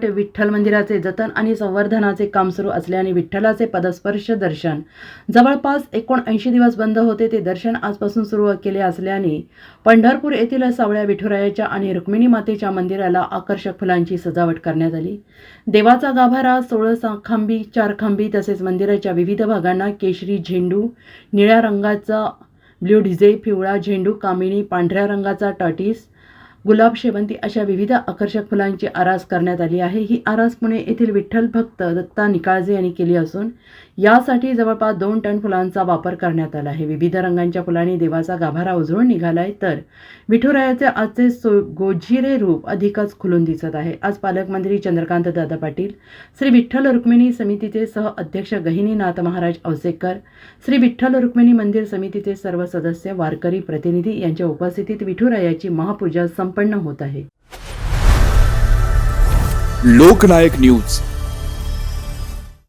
Cut Vitthal मंदिराचे जतन आणि संवर्धनाचे काम सुरू असल्याने विठ्ठलाचे पदस्पर्श दर्शन. जवळपास एकोणऐंशी दिवस बंद होते ते दर्शन आजपासून सुरू केले असल्याने पंढरपूर येथील सावळ्या विठुरायाच्या आणि रुक्मिणी मातेच्या मंदिराला आकर्षक फुलांची सजावट करण्यात आली. देवाचा गाभारा सोळा खांबी चार खांबी तसेच मंदिराच्या विविध भागांना केशरी झेंडू निळ्या रंगाचा ब्ल्यू डिझे पिवळा झेंडू कामिणी पांढऱ्या रंगाचा टाटीस गुलाब शेवंती अशा विविध आकर्षक फुलांची आरास करण्यात आली आहे. ही आरास पुणे येथील विठ्ठल भक्त दत्ता निकाळजे यांनी केली असून यासाठी जवळपास दोन टन फुलांचा वापर करण्यात आला आहे. विविध रंगांच्या फुलांनी देवाचा गाभारा उजळून निघालाय तर विठुरायाचे आजचे सो गोजिरे रूप अधिकच खुलून दिसत आहे. आज पालकमंत्री चंद्रकांत दादा पाटील श्री विठ्ठल रुक्मिणी समितीचे सह अध्यक्ष गहिनीनाथ महाराज औसेकर श्री विठ्ठल रुक्मिणी मंदिर समितीचे सर्व सदस्य वारकरी प्रतिनिधी यांच्या उपस्थितीत विठुरायाची महापूजा संपन्न होत आहे. लोकनायक न्यूज.